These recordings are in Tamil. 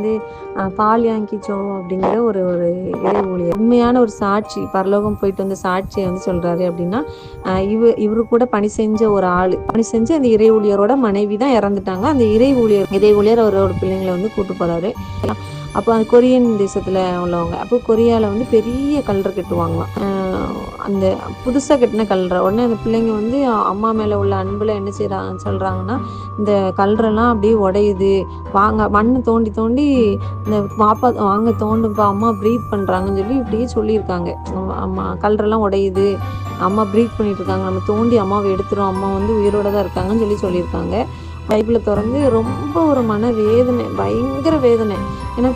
வந்து பால் யாங்கிச்சோ அப்படிங்கிற ஒரு ஒரு இறை ஊழியர் உண்மையான ஒரு சாட்சி பரலோகம் போயிட்டு வந்த சாட்சியை வந்து சொல்றாரு அப்படின்னா இவ இவரு கூட பணி செஞ்ச ஒரு ஆள் பணி செஞ்சு அந்த இறை ஊழியரோட மனைவி தான் இறந்துட்டாங்க. அந்த இறை ஊழியர் இறை ஊழியர் அவரோட பிள்ளைங்களை வந்து கூட்டு போறாரு. அப்போ அந்த கொரியன் தேசத்துல உள்ளவங்க. அப்போ கொரியால வந்து பெரிய கல்ற கட்டுவாங்களாம். அந்த புதுசாக கட்டின கல்ற. உடனே அந்த பிள்ளைங்க வந்து அம்மா மேலே உள்ள அன்பில் என்ன செய்கிறாங்க சொல்கிறாங்கன்னா இந்த கல்றெல்லாம் அப்படியே உடையுது. வாங்க மண் தோண்டி தோண்டி இந்த பாப்பா வாங்க தோண்டுப்பா அம்மா ப்ரீத் பண்ணுறாங்கன்னு சொல்லி இப்படியே சொல்லியிருக்காங்க. அம்மா- அம்மா கல்றெல்லாம் உடையுது. அம்மா ப்ரீத் பண்ணிட்டு இருக்காங்க. நம்ம தோண்டி அம்மாவை எடுத்துரும். அம்மா வந்து உயிரோட தான் இருக்காங்கன்னு சொல்லி சொல்லியிருக்காங்க. பைபிளை திறந்து ரொம்ப ஒரு மன வேதனை பயங்கர வேதனை. ஏன்னா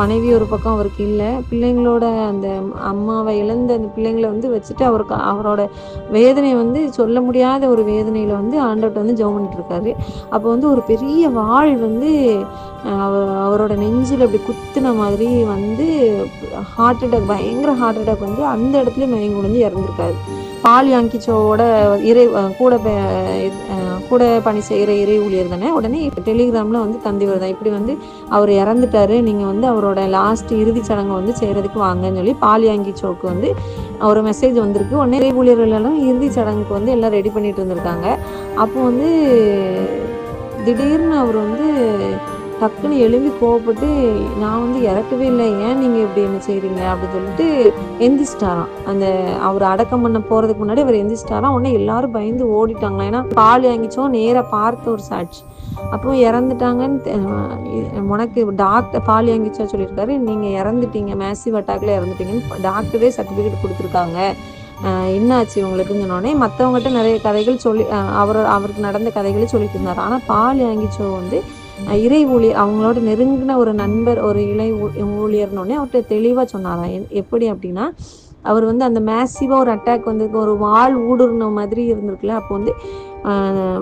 மனைவி ஒரு பக்கம் அவருக்கு இல்லை. பிள்ளைங்களோட அந்த அம்மாவை இழந்த அந்த பிள்ளைங்களை வந்து வச்சுட்டு அவருக்கு அவரோட வேதனையை வந்து சொல்ல முடியாத ஒரு வேதனையில் வந்து ஆண்டவர்கிட்ட வந்து ஜெபம் பண்ணிட்டு இருக்காரு. அப்போ வந்து ஒரு பெரிய வாழ் வந்து அவர் அவரோட நெஞ்சில் அப்படி குத்துன மாதிரி வந்து ஹார்ட் அட்டாக் பயங்கர ஹார்ட் அட்டாக் வந்து அந்த இடத்துல மயங்கி வந்து இறந்துருக்காரு. பால் யாங்கிச்சோவோட இறை கூட கூட பணி செய்கிற இறை ஊழியர் தானே? உடனே டெலிகிராமில் வந்து தந்தி வருதான் இப்படி வந்து அவர் இறந்துட்டாரு நீங்கள் வந்து அவரோட லாஸ்ட் இறுதி சடங்கை வந்து செய்கிறதுக்கு வாங்கன்னு சொல்லி பால் யாங்கிச்சோவுக்கு வந்து ஒரு மெசேஜ் வந்திருக்கு. உடனே இறை ஊழியர்களெல்லாம் இறுதி சடங்குக்கு வந்து எல்லாம் ரெடி பண்ணிட்டு இருந்திருக்காங்க. அப்போ வந்து திடீர்னு அவர் வந்து டக்குன்னு எழும்பி கோவப்பட்டு நான் வந்து இறக்கவே இல்லை. ஏன் நீங்கள் இப்படி என்ன செய்கிறீங்க அப்படின்னு சொல்லிட்டு எந்திரிச்சிட்டாராம். அந்த அவர் அடக்கம் பண்ண போகிறதுக்கு முன்னாடி அவர் எந்திரிச்சிட்டாராம். உடனே எல்லாரும் பயந்து ஓடிட்டாங்களா ஏன்னா பால் வாங்கிச்சோம் நேராக பார்த்த ஒரு சாட்சி. அப்போ இறந்துட்டாங்கன்னு தெ- உனக்கு டாக்டர் பால் வாங்கிச்சா சொல்லியிருக்காரு. நீங்கள் இறந்துட்டீங்க. மேசிவ் அட்டாக்ல இறந்துட்டீங்கன்னு டாக்டரே சர்டிஃபிகேட் கொடுத்துருக்காங்க. என்னாச்சு உங்களுக்குன்னு சொன்னோடனே மற்றவங்ககிட்ட நிறைய கதைகள் சொல்லி அவர் அவருக்கு நடந்த கதைகளை சொல்லிட்டு இருந்தார். ஆனால் பால் வாங்கிச்சோ வந்து இறை ஊழியர் அவங்களோட நெருங்கின ஒரு நண்பர் ஒரு இலை ஊழியர்னோடனே அவர்கிட்ட தெளிவாக சொன்னாராம். என்- எப்படி அப்படின்னா அவர் வந்து அந்த மேசிவாக ஒரு அட்டாக் வந்து ஒரு வால் ஊடுருன மாதிரி இருந்திருக்குல்ல அப்போ வந்து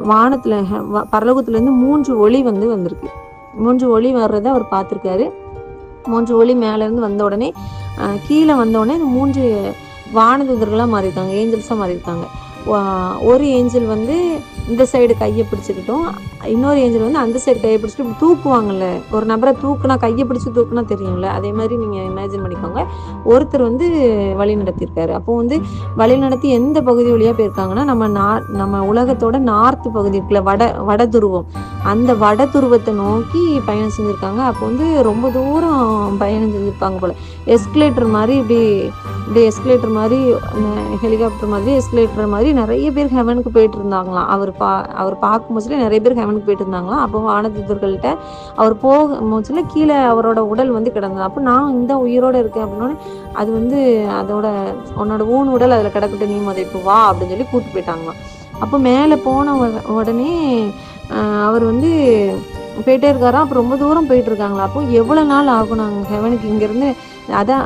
வானத்தில் பரலோகத்துலேருந்து பரலோகத்துல இருந்து மூன்று ஒளி வந்து வந்திருக்கு. மூன்று ஒளி வர்றதை அவர் பார்த்துருக்காரு. மூன்று ஒளி மேலேருந்து வந்த உடனே கீழே வந்த உடனே மூன்று வானதூதர்களாக மாறியிருக்காங்க ஏஞ்சல்ஸாக மாறியிருக்காங்க. ஒரு ஏஞ்சல் வந்து இந்த சைடு கையை பிடிச்சிக்கிட்டும் இன்னொரு ஏஞ்சல் வந்து அந்த சைடு கையை பிடிச்சிட்டு இப்படி தூக்குவாங்கல்ல. ஒரு நபரை தூக்குனா கையை பிடிச்சி தூக்குனா தெரியும்ல. அதே மாதிரி நீங்கள் இமேஜின் பண்ணிக்கோங்க. ஒருத்தர் வந்து வழி நடத்தியிருக்காரு. அப்போ வந்து வழி நடத்தி எந்த பகுதி வழியாக போயிருக்காங்கன்னா நம்ம நா நம்ம உலகத்தோட நார்த் பகுதி இருக்குல்ல வட வட துருவம். அந்த வட துருவத்தை நோக்கி பயணம் செஞ்சுருக்காங்க. அப்போ வந்து ரொம்ப தூரம் பயணம் செஞ்சுருப்பாங்க போல். எஸ்கலேட்டர் மாதிரி இப்படி இப்படி எஸ்கலேட்டர் மாதிரி ஹெலிகாப்டர் மாதிரி எஸ்கலேட்டர் மாதிரி நிறைய பேர் ஹெவனுக்கு போயிட்டு இருந்தாங்களாம். அவர் பா அவர் பார்க்கும் போச்சுல நிறைய பேர் ஹெவனுக்கு போயிட்டு இருந்தாங்களாம். அப்போ வானதூதர்கள்ட்ட அவர் போகும் போச்சுல கீழே அவரோட உடல் வந்து கிடந்தது. அப்போ நான் இந்த உயிரோட இருக்கேன் அப்படின்னோடனே அது வந்து அதோட உன்னோட ஊன் உடல் அதில் கிடக்கட்டும் நீ முத இப்போ வா அப்படின்னு சொல்லி கூப்பிட்டு போயிட்டாங்களாம். அப்போ மேலே போன உட- உடனே அவர் வந்து போயிட்டே இருக்காராம். அப்போ ரொம்ப தூரம் போயிட்டு இருக்காங்களா அப்போ எவ்வளோ நாள் ஆகும் நாங்கள் ஹெவனுக்கு இங்கேருந்து அதான்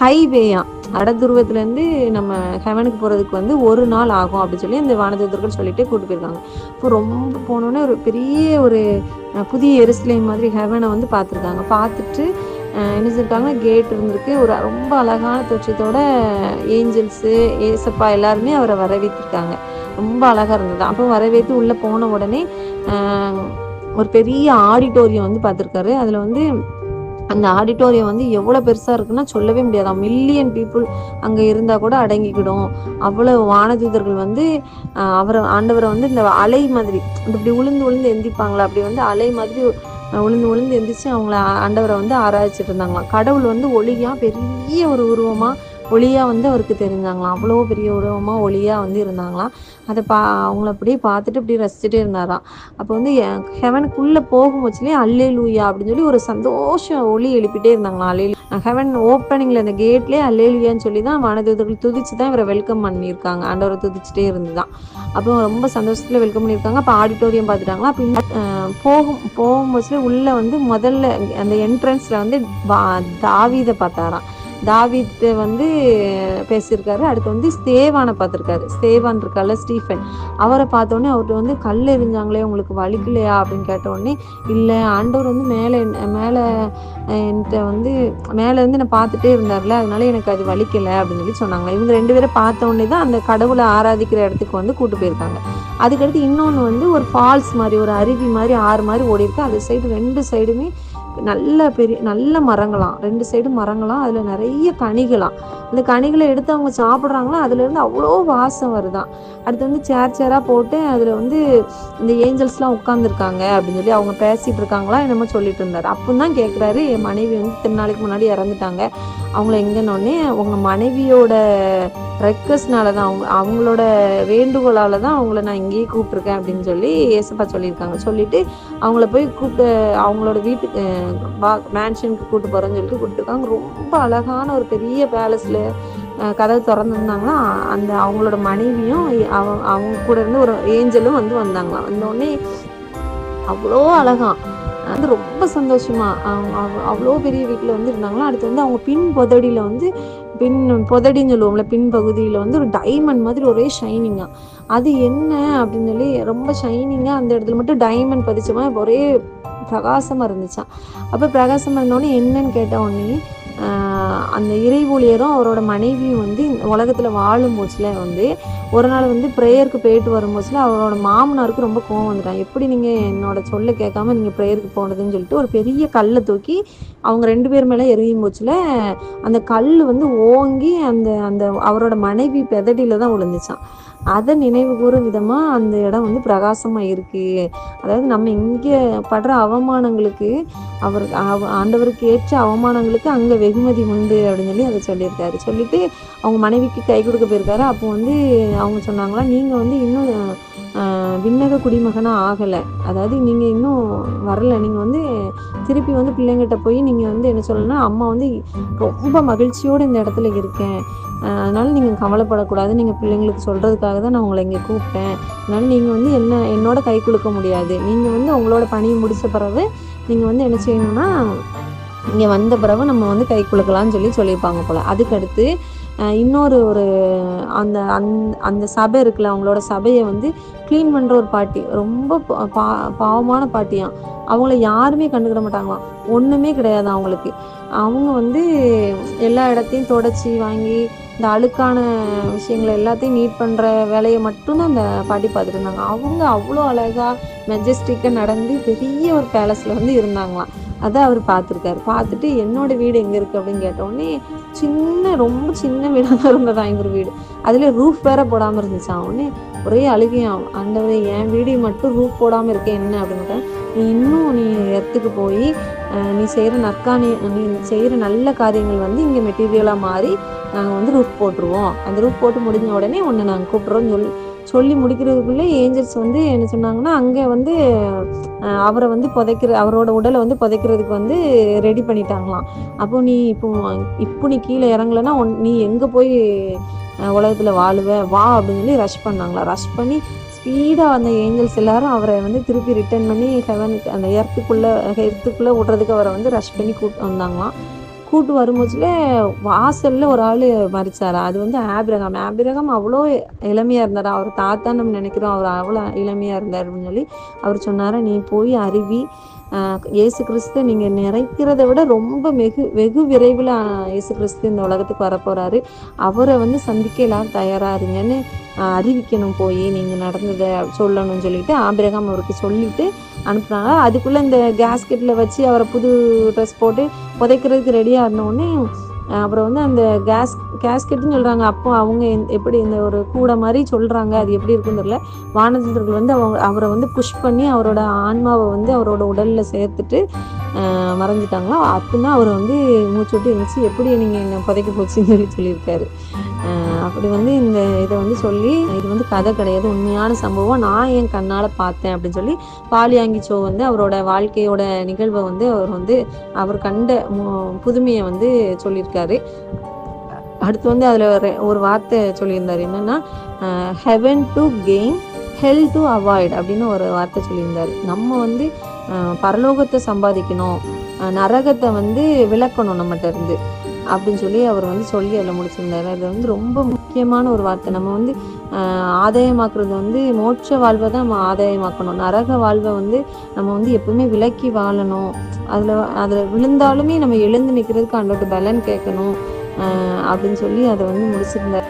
ஹைவேயா வடதுருவத்துலேருந்து நம்ம ஹெவனுக்கு போகிறதுக்கு வந்து ஒரு நாள் ஆகும் அப்படின்னு சொல்லி அந்த வானதூதர்கள் சொல்லிட்டு கூட்டு போயிருக்காங்க. இப்போ ரொம்ப போனோன்னே ஒரு பெரிய ஒரு புதிய எருசலேம் மாதிரி ஹெவனை வந்து பார்த்துருக்காங்க. பார்த்துட்டு என்ன செஞ்சிருக்காங்க கேட் இருந்திருக்கு. ஒரு ரொம்ப அழகான தோற்றத்தோட ஏஞ்சல்ஸு ஏசப்பா எல்லாருமே அவரை வரவேற்றிருக்காங்க. ரொம்ப அழகாக இருந்தது. அப்போ வரவேற்று உள்ளே போன உடனே ஒரு பெரிய ஆடிட்டோரியம் வந்து பார்த்துருக்காரு. அதில் வந்து அந்த ஆடிட்டோரியம் வந்து எவ்வளோ பெருசாக இருக்குன்னா சொல்லவே முடியாது. மில்லியன் பீப்புள் அங்கே இருந்தால் கூட அடங்கிக்கிடும். அவ்வளோ வானதூதர்கள் வந்து அவரை ஆண்டவரை வந்து இந்த அலை மாதிரி இந்த இப்படி உளுந்து உளுந்து எந்திப்பாங்களா? அப்படி வந்து அலை மாதிரி உளுந்து உளுந்து எந்திரிச்சு அவங்கள ஆண்டவரை வந்து ஆராய்ச்சிட்டு இருந்தாங்களாம். கடவுள் வந்து ஒளியாக பெரிய ஒரு உருவமாக ஒளியாக வந்து அவருக்கு தெரிஞ்சாங்களாம். அவ்வளோ பெரிய உருவமாக ஒளியாக வந்து இருந்தாங்களாம். அதை பா அவங்கள அப்படியே பார்த்துட்டு அப்படியே ரசிச்சுட்டே இருந்தாராம். அப்போ வந்து ஹெவனுக்குள்ளே போகும்போச்சுலேயே அல்லே லூயா அப்படின்னு சொல்லி ஒரு சந்தோஷம் ஒளி எழுப்பிட்டே இருந்தாங்களாம். அல்லே ஹெவன் ஓப்பனிங்கில் அந்த கேட்லேயே அல்லே லூயான்னு சொல்லி தான் வானதூதர்கள் துதிச்சு தான் இவரை வெல்கம் பண்ணியிருக்காங்க. ஆண்டவரை துதிச்சுட்டே இருந்து தான் அப்போ ரொம்ப சந்தோஷத்தில் வெல்கம் பண்ணியிருக்காங்க. அப்போ ஆடிட்டோரியம் பார்த்துட்டாங்களா அப்போ போகும் போகும் போகும்போதுல உள்ளே வந்து முதல்ல அந்த என்ட்ரன்ஸில் வந்து வா- தாவீதை பார்த்தாராம். தாவித் வந்து பேசியிருக்காரு. அடுத்து வந்து ஸ்தேவானை பார்த்துருக்காரு. ஸ்தேவான் இருக்கால ஸ்டீஃபன். அவரை பார்த்தோன்னே அவர்கிட்ட வந்து கல் எரிஞ்சாங்களே உங்களுக்கு வலிக்கலையா? அப்படின்னு கேட்டோடனே இல்லை ஆண்டவர் வந்து மேலே மேலே என்கிட்ட வந்து மேலே என்னை நான் பார்த்துட்டே இருந்தார்ல அதனால எனக்கு அது வலிக்கலை அப்படின்னு சொல்லி சொன்னாங்க. இவங்க ரெண்டு பேரை பார்த்தோடனே தான் அந்த கடவுளை ஆராதிக்கிற இடத்துக்கு வந்து கூட்டு போயிருக்காங்க. அதுக்கடுத்து இன்னொன்று வந்து ஒரு ஃபால்ஸ் மாதிரி ஒரு அருவி மாதிரி ஆறு மாதிரி ஓடி இருக்கு அது சைடு ரெண்டு சைடுமே நல்ல பெரிய நல்ல மரங்களாம். ரெண்டு சைடும் மரங்களாம் அதில் நிறைய கனிகளாம். அந்த கனிகளை எடுத்து அவங்க சாப்பிட்றாங்களா அதுலேருந்து அவ்வளோ வாசம் வருதான். அடுத்து வந்து சேர் சேராக போட்டு அதில் வந்து இந்த ஏஞ்சல்ஸ்லாம் உட்காந்துருக்காங்க அப்படின்னு சொல்லி அவங்க பேசிகிட்டு இருக்காங்களா என்னமோ சொல்லிட்டு இருந்தார். அப்போ தான் கேட்குறாரு என் மனைவி வந்து திருநாளைக்கு முன்னாடி இறந்துட்டாங்க. அவங்கள எங்கன்னொடனே உங்கள் மனைவியோட ரெக்வஸ்ட்னால தான் அவங்க அவங்களோட வேண்டுகோளால் தான் அவங்கள நான் இங்கேயே கூப்பிட்ருக்கேன் அப்படின்னு சொல்லி ஏசப்பா சொல்லியிருக்காங்க. சொல்லிட்டு அவங்கள போய் கூப்பிட்டு அவங்களோட வீட்டுக்கு மேன்ஷனுக்கு கூப்பிட்டு போகிறேன்னு சொல்லிட்டு கூப்பிட்டுருக்காங்க ரொம்ப அழகான ஒரு பெரிய பேலஸில் கதவு திறந்துருந்தாங்கன்னா அந்த அவங்களோட மனைவியும் அவங்க அவங்க கூட இருந்து ஒரு ஏஞ்சலும் வந்து வந்தாங்களாம் வந்தோடனே அவ்வளோ அழகாம் வந்து ரொம்ப சந்தோஷமா அவங்க அவ்வளோ பெரிய வீட்டில் வந்து இருந்தாங்களா? அடுத்து வந்து அவங்க பின் புதடியில் வந்து பின் புதடின்னு சொல்லுவோம்ல பின் பகுதியில் வந்து ஒரு டைமண்ட் மாதிரி ஒரே ஷைனிங்காக அது என்ன அப்படின்னு சொல்லி ரொம்ப ஷைனிங்காக அந்த இடத்துல மட்டும் டைமண்ட் பதிச்சமா ஒரே பிரகாசமாக இருந்துச்சான் அப்போ பிரகாசமாக இருந்தோடனே என்னன்னு கேட்ட உடனே அந்த இறை ஊழியரும் அவரோட மனைவியும் வந்து உலகத்தில் வாழும் போச்சுல வந்து ஒரு நாள் வந்து ப்ரேயருக்கு போயிட்டு வரும்போதுல அவரோட மாமனாருக்கு ரொம்ப கோவம் வந்துட்டான் எப்படி நீங்கள் என்னோட சொல்ல கேட்காம நீங்கள் ப்ரேயருக்கு போனதுன்னு சொல்லிட்டு ஒரு பெரிய கல்லை தூக்கி அவங்க ரெண்டு பேர் மேலே எறியும் போச்சுல அந்த கல் வந்து ஓங்கி அந்த அந்த அவரோட மனைவி பெதடியில் தான் விழுந்துச்சான் அதை நினைவு கூறும் விதமாக அந்த இடம் வந்து பிரகாசமாக இருக்குது அதாவது நம்ம இங்கே படுற அவமானங்களுக்கு அவர் அவ- ஆண்டவருக்கு ஏற்ற அவமானங்களுக்கு அங்கே வெகுமதி உண்டு அப்படின்னு சொல்லி அதை சொல்லியிருக்காரு. சொல்லிட்டு அவங்க மனைவிக்கு கை கொடுக்க போயிருக்காரு. அப்போ வந்து அவங்க சொன்னாங்களா நீங்கள் வந்து இன்னும் விண்ணக குடிமகனாக ஆகலை. அதாவது நீங்கள் இன்னும் வரல. நீங்கள் வந்து திருப்பி வந்து பிள்ளைங்கிட்ட போய் நீங்கள் வந்து என்ன சொல்லணும்னா அம்மா வந்து ரொம்ப மகிழ்ச்சியோடு இந்த இடத்துல இருக்கேன். அதனால் நீங்கள் கவலைப்படக்கூடாது. நீங்கள் பிள்ளைங்களுக்கு சொல்கிறதுக்காக தான் நான் உங்களை இங்கே கூப்பிட்டேன். அதனால் நீங்கள் வந்து என்ன என்னோட கை கொடுக்க முடியாது. நீங்கள் வந்து உங்களோட பணியை முடித்த பிறகு நீங்கள் வந்து என்ன செய்யணும்னா இங்கே வந்த பிறகு நம்ம வந்து கை கொடுக்கலாம்னு சொல்லி சொல்லியிருப்பாங்க போல். அதுக்கடுத்து இன்னொரு ஒரு அந்த அந் அந்த சபை இருக்குல்ல அவங்களோட சபையை வந்து க்ளீன் பண்ணுற ஒரு பாட்டி. ரொம்ப பா- பா பாவமான பாட்டியாம் அவங்கள யாருமே கண்டுக்கிட மாட்டாங்களாம் ஒன்றுமே கிடையாது அவங்களுக்கு. அவங்க வந்து எல்லா இடத்தையும் தொடச்சி வாங்கி இந்த அழுக்கான விஷயங்களை எல்லாத்தையும் நீட் பண்ணுற வேலையை மட்டும்தான் அந்த பாட்டி பார்த்துட்டு இருந்தாங்க. அவங்க அவ்வளோ அழகாக மெஜஸ்டிக்காக நடந்து பெரிய ஒரு பேலஸில் வந்து இருந்தாங்களாம். அதை அவர் பார்த்துருக்காரு பார்த்துட்டு என்னோட வீடு எங்கே இருக்குது அப்படின்னு கேட்ட உடனே சின்ன ரொம்ப சின்ன வீடாக தான் இருந்ததா எங்கள் வீடு. அதில் ரூஃப் வேற போடாமல் இருந்துச்சா? உடனே ஒரே அழுகையாகும் ஆண்டவரே என் வீடு மட்டும் ரூஃப் போடாமல் இருக்க என்ன? அப்படின்னு நீ இன்னும் நீ இடத்துக்கு போய் நீ செய்கிற நற்காணி நீ செய்கிற நல்ல காரியங்கள் வந்து இங்கே மெட்டீரியலாக மாறி நாங்கள் வந்து ரூஃப் போட்டுருவோம். அந்த ரூஃப் போட்டு முடிஞ்ச உடனே உன்னை நாங்கள் கூப்பிட்றோம்னு சொல்லி சொல்லி முடிக்கிறதுக்குள்ளே ஏஞ்சல்ஸ் வந்து என்ன சொன்னாங்கன்னா அங்கே வந்து அவரை வந்து புதைக்கிற அவரோட உடலை வந்து புதைக்கிறதுக்கு வந்து ரெடி பண்ணிட்டாங்களாம். அப்போ நீ இப்போ இப்போ நீ கீழே இறங்கலைன்னா நீ எங்கே போய் உலகத்தில் வாழுவ? வா அப்படின்னு சொல்லி ரஷ் பண்ணாங்களா ரஷ் பண்ணி ஸ்பீடாக அந்த ஏஞ்சல்ஸ் எல்லாரும் அவரை வந்து திருப்பி ரிட்டர்ன் பண்ணி ஹெவனுக்கு அந்த எர்த்துக்குள்ளே எர்த்துக்குள்ளே விட்றதுக்கு அவரை வந்து ரஷ் பண்ணி கூப்பிட்டு வந்தாங்களாம். கூட்டு வரும்போதுல வாசல்ல ஒரு ஆள் மறிச்சாரா அது வந்து ஆபிரகாம். ஆபிரகாம் அவ்வளோ இளமையா இருந்தாரா? அவர் தாத்தா நம்ம நினைக்கிறோம். அவர் அவ்வளோ இளமையா இருந்தார் அப்படின்னு சொல்லி அவர் சொன்னாரா நீ போய் அருவி இயேசு கிறிஸ்து நீங்கள் நிறைக்கிறத விட ரொம்ப வெகு வெகு விரைவில் இயேசு கிறிஸ்து இந்த உலகத்துக்கு வரப்போகிறாரு அவரை வந்து சந்திக்க எல்லாரும் தயாராக இருங்கன்னு அறிவிக்கணும் போய் நீங்கள் நடந்ததை சொல்லணும்னு சொல்லிட்டு ஆபிரகாம் அவருக்கு சொல்லிவிட்டு அனுப்புனாங்க. அதுக்குள்ளே இந்த கேஸ்கெட்டில் வச்சு அவரை புது ட்ரெஸ் போட்டு புதைக்கிறதுக்கு ரெடியாக இருந்தோடனே அப்புறம் வந்து அந்த கேஸ் கேஸ்கெட்டுன்னு சொல்கிறாங்க அப்போ அவங்க எப்படி இந்த ஒரு கூடை மாதிரி சொல்கிறாங்க அது எப்படி இருக்குன்னு தெரியல. வானதந்திரர்கள் வந்து அவங்க அவரை வந்து புஷ் பண்ணி அவரோட ஆன்மாவை வந்து அவரோட உடலில் சேர்த்துட்டு மறைஞ்சிட்டாங்களோ? அப்படின்னா அவர் வந்து மூச்சு விட்டு இருந்துச்சு எப்படி நீங்கள் என்னை புதைக்க போச்சுன்னு சொல்லி சொல்லியிருக்காரு. அப்படி வந்து இந்த இதை வந்து சொல்லி இது வந்து கதை கிடையாது உண்மையான சம்பவம். நான் என் கண்ணால் பார்த்தேன் அப்படின்னு சொல்லி பாலியாங்கிச்சோ வந்து அவரோட வாழ்க்கையோட நிகழ்வை வந்து அவர் வந்து அவர் கண்ட மு- புதுமையை வந்து சொல்லியிருக்காரு. அடுத்து வந்து அதில் ஒரு ஒரு வார்த்தை சொல்லியிருந்தார். என்னன்னா heaven to gain hell to avoid அப்படின்னு ஒரு வார்த்தை சொல்லியிருந்தார். நம்ம வந்து பரலோகத்தை சம்பாதிக்கணும். நரகத்தை வந்து விளக்கணும் நம்மகிட்ட இருந்து. அப்படின்னு சொல்லி அவர் வந்து சொல்லி அதில் முடிச்சிருந்தாரு. அது வந்து ரொம்ப முக்கியமான ஒரு வார்த்தை. நம்ம வந்து ஆதாயமாக்குறது வந்து மோட்ச வாழ்வை தான் நம்ம ஆதாயமாக்கணும். நரக வாழ்வை வந்து நம்ம வந்து எப்பவுமே விலக்கி வாழணும். அதில் அதில் விழுந்தாலுமே நம்ம எழுந்து நிற்கிறதுக்கு அன்றோட பலன் கேட்கணும். அப்படின்னு சொல்லி அதை வந்து முடிச்சிருந்தார்.